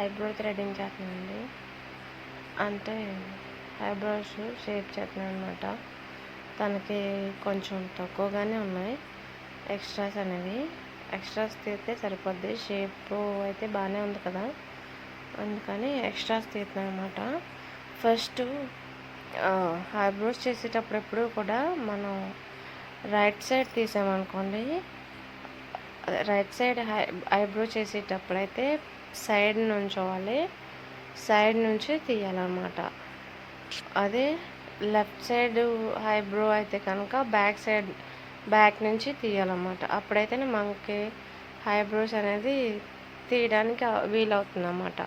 Eyebrow threading చేస్తున్నానండి అంటే eyebrows shape చేస్తున్నాను అనమాట తనకి కొంచెం తక్కువగానే ఉన్నాయి. ఎక్స్ట్రాస్ అనేవి. ఎక్స్ట్రాస్ తీస్తే సరిపోద్ది. షేప్ అయితే బాగానే ఉంది కదా. అందుకని ఎక్స్ట్రాస్ తీస్తున్నాను అనమాట ఫస్ట్ ఐబ్రోస్ చేసేటప్పుడు ఎప్పుడు కూడా మనం రైట్ సైడ్ తీసామనుకోండి. రైట్ సైడ్ హై ఐబ్రో చేసేటప్పుడు అయితే సైడ్ నుంచోవాలి సైడ్ నుంచి తీయాలన్నమాట. అదే లెఫ్ట్ సైడ్ ఐబ్రో అయితే కనుక బ్యాక్ సైడ్ బ్యాక్ నుంచి తీయాలన్నమాట. అప్పుడైతేనే మనకి ఐబ్రోస్ అనేది తీయడానికి వీలవుతుంది అన్నమాట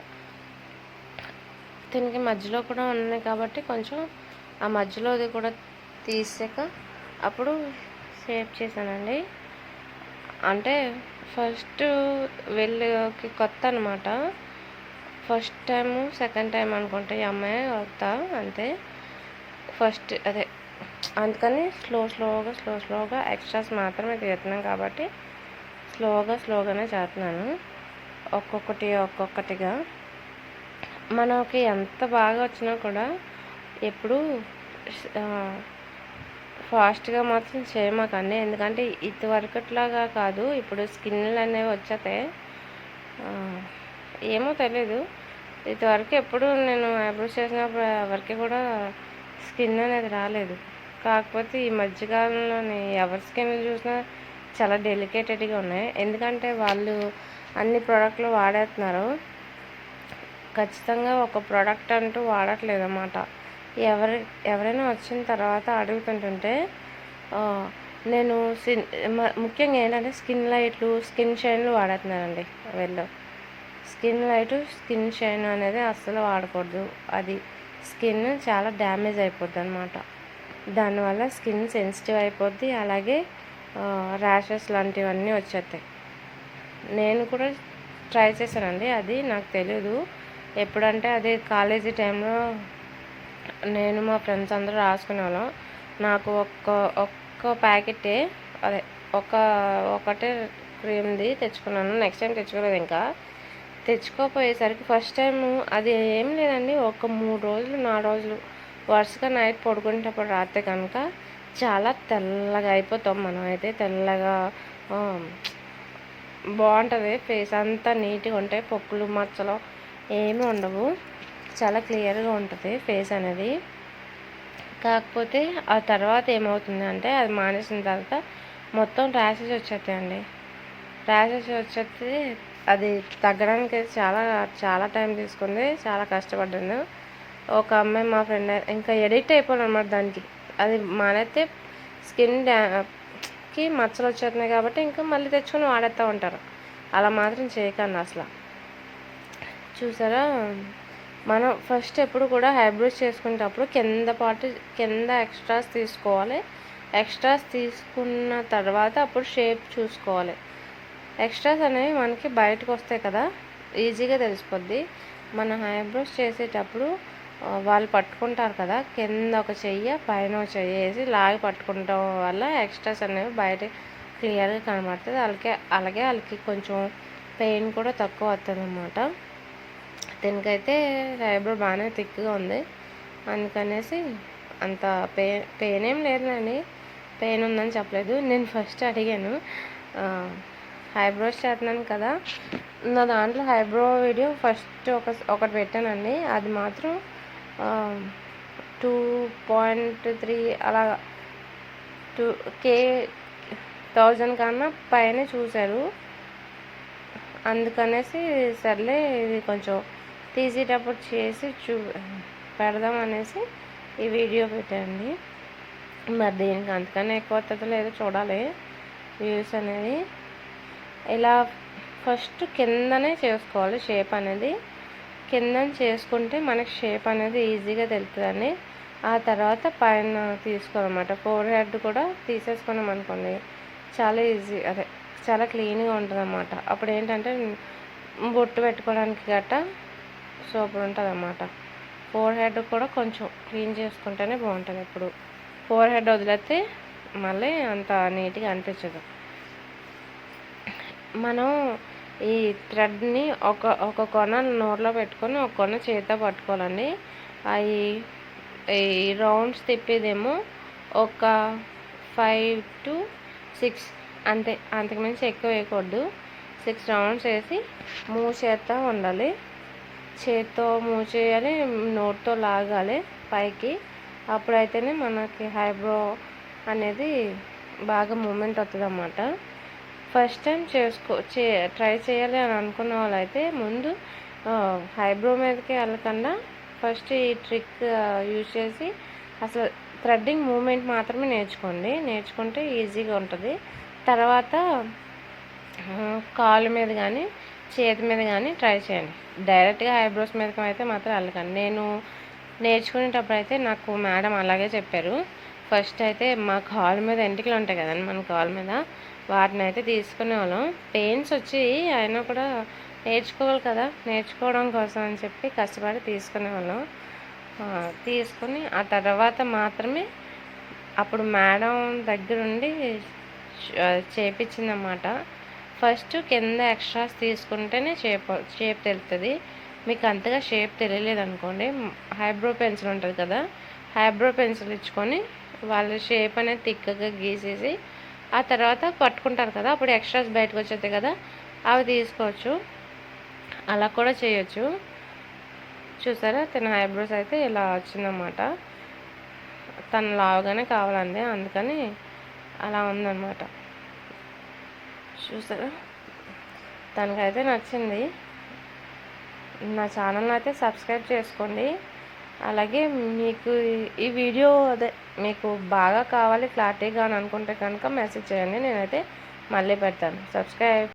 దీనికి మధ్యలో కూడా ఉన్నాయి కాబట్టి కొంచెం ఆ మధ్యలోది కూడా తీసాక అప్పుడు సేవ్ చేశానండి. అంటే ఫస్ట్ వెళ్ళకి కొత్త అనమాట ఫస్ట్ టైం సెకండ్ టైం అనుకుంటే ఈ అమ్మాయి కొత్త అంతే. ఫస్ట్ అదే అందుకని స్లో స్లోగా స్లో స్లోగా ఎక్స్ట్రాస్ మాత్రమే తీస్తున్నాం కాబట్టి స్లోగా స్లోగానే చేస్తున్నాను. ఒక్కొక్కటి ఒక్కొక్కటిగా. మనకి ఎంత బాగా వచ్చినా కూడా ఎప్పుడు ఫాస్ట్గా మాత్రం చేయమాకండి. ఎందుకంటే ఇదివరకట్లాగా కాదు. ఇప్పుడు స్కిన్లు అనేవి వచ్చాయి ఏమో తెలీదు. ఇదివరకు ఎప్పుడు నేను ఐబ్రోస్ చేసినప్పుడు ఎవరికి కూడా స్కిన్ అనేది రాలేదు. కాకపోతే ఈ మధ్యకాలంలోని ఎవరి స్కిన్ చూసినా చాలా డెలికేటెడ్గా ఉన్నాయి. ఎందుకంటే వాళ్ళు అన్ని ప్రోడక్ట్లు వాడేస్తున్నారు ఖచ్చితంగా ఒక ప్రోడక్ట్ అంటూ వాడట్లేదు అన్నమాట ఎవరి ఎవరైనా వచ్చిన తర్వాత అడుగుతుంటుంటే నేను స్కిన్ ముఖ్యంగా ఏంటంటే స్కిన్ లైట్లు స్కిన్ షైన్లు వాడుతున్నానండి వెళ్ళో. స్కిన్ లైట్ స్కిన్ షైన్ అనేది అస్సలు వాడకూడదు. అది స్కిన్ చాలా డ్యామేజ్ అయిపోద్ది అనమాట దానివల్ల స్కిన్ సెన్సిటివ్ అయిపోద్ది అలాగే ర్యాషెస్ లాంటివన్నీ వచ్చేస్తాయి నేను కూడా ట్రై చేశానండి అది నాకు తెలియదు ఎప్పుడంటే అది కాలేజీ టైంలో నేను మా ఫ్రెండ్స్ అందరూ రాసుకునే వాళ్ళం. నాకు ఒక్క ఒక్క ప్యాకెటే అదే ఒక ఒకటే క్రీమ్ది తెచ్చుకున్నాను. నెక్స్ట్ టైం తెచ్చుకోలేదు ఇంకా. తెచ్చుకోపోయేసరికి ఫస్ట్ టైం అది ఏం లేదండి. ఒక మూడు రోజులు నాలుగు రోజులు వరుసగా నైట్ పడుకునేటప్పుడు రాత్రి కనుక చాలా తెల్లగా అయిపోతాం మనం. అయితే తెల్లగా బాగుంటుంది. ఫేస్ అంతా నీట్గా ఉంటాయి పొక్కులు మచ్చలు ఏమీ ఉండవు. చాలా క్లియర్గా ఉంటుంది ఫేస్ అనేది. కాకపోతే ఆ తర్వాత ఏమవుతుంది అంటే అది మానేసిన తర్వాత మొత్తం ర్యాషెస్ వచ్చేస్తాయండి. ర్యాషెస్ వచ్చేస్తే అది తగ్గడానికి చాలా చాలా టైం తీసుకుంది చాలా కష్టపడ్డాను. ఒక అమ్మాయి మా ఫ్రెండ్ ఇంకా ఎడిట్ అయిపోయాను అనమాట దానికి. అది మానేస్తే స్కిన్కి మచ్చలు వచ్చేస్తున్నాయి కాబట్టి ఇంకా మళ్ళీ తెచ్చుకొని వాడేస్తూ ఉంటారు. అలా మాత్రం చేయకండి అసలు. చూసారా? మనం ఫస్ట్ ఎప్పుడు కూడా హైబ్రోస్ చేసుకునేటప్పుడు కింద పాటు కింద ఎక్స్ట్రాస్ తీసుకోవాలి. ఎక్స్ట్రాస్ తీసుకున్న తర్వాత అప్పుడు షేప్ చూసుకోవాలి. ఎక్స్ట్రాస్ అనేవి మనకి బయటకు వస్తాయి కదా ఈజీగా తెలిసిపోద్ది. మన హైబ్రోస్ చేసేటప్పుడు వాళ్ళు పట్టుకుంటారు కదా కింద ఒక చెయ్యి పైన ఒక చెయ్యి వేసి లాగి పట్టుకుంటాం వల్ల ఎక్స్ట్రాస్ అనేవి బయట క్లియర్గా కనబడుతుంది అలాగే అలాగే వాళ్ళకి కొంచెం పెయిన్ కూడా తక్కువ వస్తుంది అన్నమాట దీనికైతే ఐబ్రో బాగానే థిక్గా ఉంది. అందుకనేసి అంత పే పెయిన్ ఏం లేదండి పెయిన్ ఉందని చెప్పలేదు. నేను ఫస్ట్ అడిగాను. హైబ్రోస్ చేస్తున్నాను కదా. నా దాంట్లో ఐబ్రో వీడియో ఫస్ట్ ఒక ఒకటి పెట్టానండి. అది మాత్రం టూ పాయింట్ త్రీ అలా టూ కే థౌజండ్ కన్నా పైన చూశారు. అందుకనేసి సర్లే ఇది కొంచెం తీసేటప్పుడు చేసి చూ పెడదాం అనేసి ఈ వీడియో పెట్టండి. మరి దీనికి అంతకన్నా ఎక్కువ వస్తుందో లేదో చూడాలి. వ్యూస్ అనేది ఇలా ఫస్ట్ కిందనే చేసుకోవాలి షేప్ అనేది. కింద చేసుకుంటే మనకి షేప్ అనేది ఈజీగా తెలుస్తుందని ఆ తర్వాత పైన తీసుకోవాలన్నమాట. ఫోర్ హెడ్ కూడా తీసేసుకున్నాం అనుకోండి చాలా ఈజీ అదే చాలా క్లీన్గా ఉంటుంది అన్నమాట అప్పుడు ఏంటంటే బొట్టు పెట్టుకోవడానికి గట్ట సూపర్ ఉంటుంది అన్నమాట ఫోర్ హెడ్ కూడా కొంచెం క్లీన్ చేసుకుంటేనే బాగుంటుంది ఎప్పుడు ఫోర్ హెడ్ వదిలేస్తే మళ్ళీ అంత నీట్గా అనిపించదు. మనం ఈ థ్రెడ్ని ఒక ఒక కొన నోట్లో పెట్టుకొని ఒక కొన చేతితో పట్టుకోవాలండి. అవి ఈ రౌండ్స్ తిప్పేదేమో ఒక ఫైవ్ టు సిక్స్ అంతే అంతకుమించి ఎక్కువ వేయకూడదు. సిక్స్ రౌండ్స్ వేసి మూవ్ చేస్తూ ఉండాలి. చేత్తో మూచేయాలి నోట్తో లాగాలి పైకి. అప్పుడైతేనే మనకి హైబ్రో అనేది బాగా మూమెంట్ అవుతుంది అన్నమాట ఫస్ట్ టైం చేసుకో చే ట్రై చేయాలి అని అనుకున్న వాళ్ళైతే ముందు హైబ్రో మీదకి వెళ్ళకుండా ఫస్ట్ ఈ ట్రిక్ యూజ్ చేసి అసలు థ్రెడ్డింగ్ మూమెంట్ మాత్రమే నేర్చుకోండి. నేర్చుకుంటే ఈజీగా ఉంటుంది. తర్వాత కాలు మీద కానీ చేతి మీద కానీ ట్రై చేయండి. డైరెక్ట్గా ఐబ్రోస్ మీదకి అయితే మాత్రం అల్లకండి నేను నేర్చుకునేటప్పుడు అయితే నాకు మేడం అలాగే చెప్పారు. ఫస్ట్ అయితే మా కాలు మీద ఎంటికలు ఉంటాయి కదండి మన కాలు మీద వాటిని అయితే తీసుకునే వాళ్ళం పెయిన్స్ వచ్చి అయినా కూడా నేర్చుకోవాలి కదా నేర్చుకోవడం కోసం అని చెప్పి కష్టపడి తీసుకునే వాళ్ళం తీసుకుని ఆ తర్వాత మాత్రమే అప్పుడు మేడం దగ్గరుండి చేపించిందన్నమాట. ఫస్ట్ కింద ఎక్స్ట్రాస్ తీసుకుంటేనే షేప్ షేప్ తెలుస్తుంది మీకు అంతగా షేప్ తెలియలేదు అనుకోండి హైబ్రో పెన్సిల్ ఉంటుంది కదా హైబ్రో పెన్సిల్ ఇచ్చుకొని వాళ్ళ షేప్ అనేది తిక్కగా గీసేసి ఆ తర్వాత పట్టుకుంటారు కదా అప్పుడు ఎక్స్ట్రాస్ బయటకు వచ్చేది కదా అవి తీసుకోవచ్చు. అలా కూడా చేయొచ్చు. చూసారా? తన ఐబ్రోస్ అయితే ఇలా వచ్చిందన్నమాట. తను లావుగానే కావాలండి అందుకని అలా ఉందన్నమాట. చూసారా తనకైతే నచ్చింది. నా ఛానల్ని అయితే సబ్స్క్రైబ్ చేసుకోండి. అలాగే మీకు ఈ వీడియో అదే మీకు బాగా కావాలి క్లారిటీగా అని అనుకుంటే కనుక మెసేజ్ చేయండి. నేనైతే మళ్ళీ పెడతాను. సబ్స్క్రైబ్